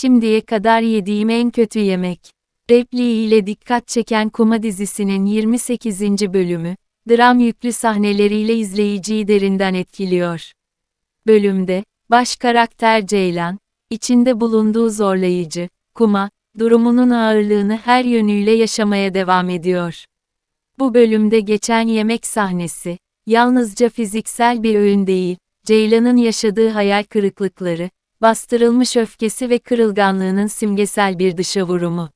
Şimdiye kadar yediğim en kötü yemek. Repliğiyle dikkat çeken Kuma dizisinin 28. bölümü, dram yüklü sahneleriyle izleyiciyi derinden etkiliyor. Bölümde, baş karakter Ceylan, içinde bulunduğu zorlayıcı, Kuma, durumunun ağırlığını her yönüyle yaşamaya devam ediyor. Bu bölümde geçen yemek sahnesi, yalnızca fiziksel bir öğün değil, Ceylan'ın yaşadığı hayal kırıklıkları, bastırılmış öfkesi ve kırılganlığının simgesel bir dışa vurumu.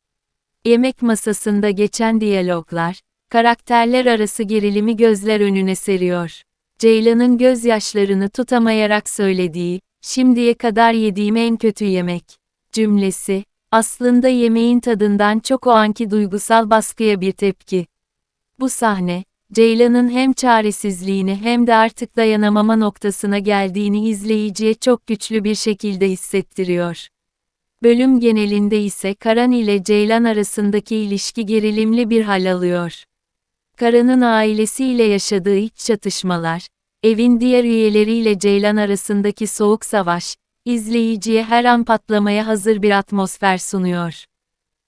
Yemek masasında geçen diyaloglar, karakterler arası gerilimi gözler önüne seriyor. Ceylan'ın gözyaşlarını tutamayarak söylediği, şimdiye kadar yediğim en kötü yemek cümlesi, aslında yemeğin tadından çok o anki duygusal baskıya bir tepki. Bu sahne, Ceylan'ın hem çaresizliğini hem de artık dayanamama noktasına geldiğini izleyiciye çok güçlü bir şekilde hissettiriyor. Bölüm genelinde ise Karan ile Ceylan arasındaki ilişki gerilimli bir hal alıyor. Karan'ın ailesiyle yaşadığı iç çatışmalar, evin diğer üyeleriyle Ceylan arasındaki soğuk savaş, izleyiciye her an patlamaya hazır bir atmosfer sunuyor.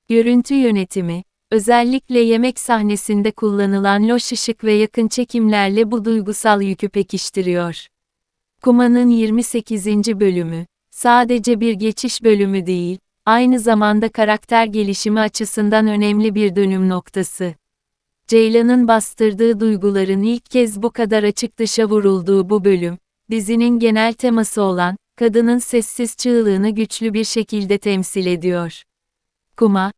Görüntü yönetimi, özellikle yemek sahnesinde kullanılan loş ışık ve yakın çekimlerle bu duygusal yükü pekiştiriyor. Kuma'nın 28. bölümü, sadece bir geçiş bölümü değil, aynı zamanda karakter gelişimi açısından önemli bir dönüm noktası. Ceylan'ın bastırdığı duyguların ilk kez bu kadar açık dışa vurulduğu bu bölüm, dizinin genel teması olan, kadının sessiz çığlığını güçlü bir şekilde temsil ediyor. Kuma,